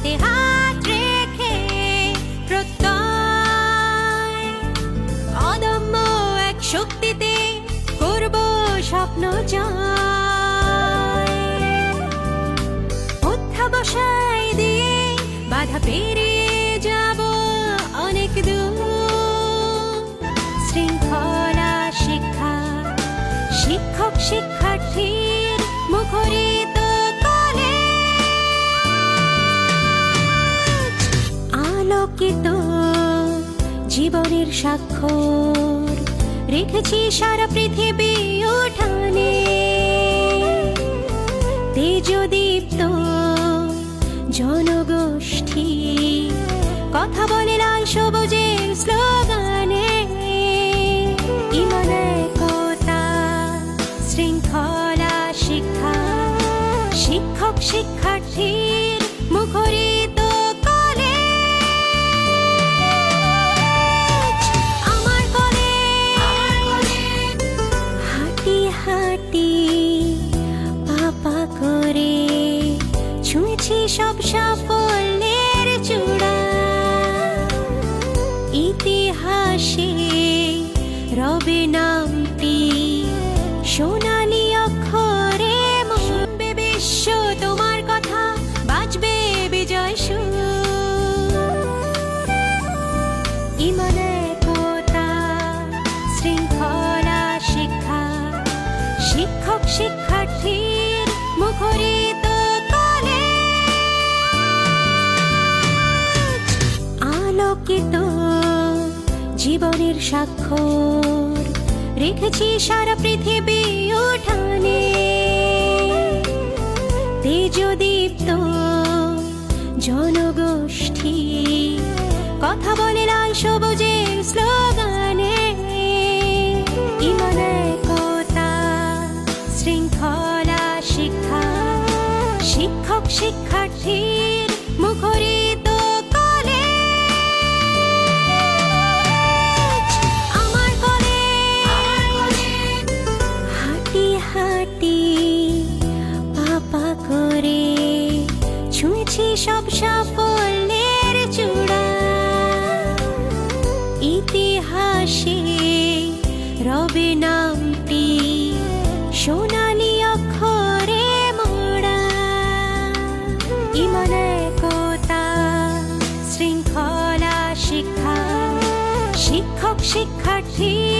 হাতে রেখে অদম্য এক শক্তিতে স্বপ্ন অনেক শৃঙ্খলা শিক্ষা শিক্ষক শিক্ষা জীবনের স্বাক্ষর। রেখেছি সারা পৃথিবী উঠানে। তেজদীপ্ত জনগোষ্ঠী। কথা সব সাফল্যের চূড়া। ইতিহাসে রবে নামটি, সোনালি অক্ষরে মনবে বিশ্ব তোমার কথা, বাজবে বিজয় ইমান একতা, শৃঙ্খলা শিক্ষা, শিক্ষক শিক্ষার্থীর মুখরিত জীবনের স্বাক্ষর। রেখেছি সারা পৃথিবী উঠানে। তেজদীপ্ত জনগোষ্ঠী। কথা বলে লাল সবুজের স্লোগানে। ইমান একতা শৃঙ্খলা, শিক্ষা। শিক্ষক শিক্ষার্থীর হাঁটি পাপা করে ছুঁয়েছি সব সাফল্যের চূড়া। ইতিহাসে রবে নামটি, সোনালি অক্ষরে মোড়া। ইমান একতা, শৃঙ্খলা শিক্ষা, শিক্ষক শিক্ষার্থীর মুখরি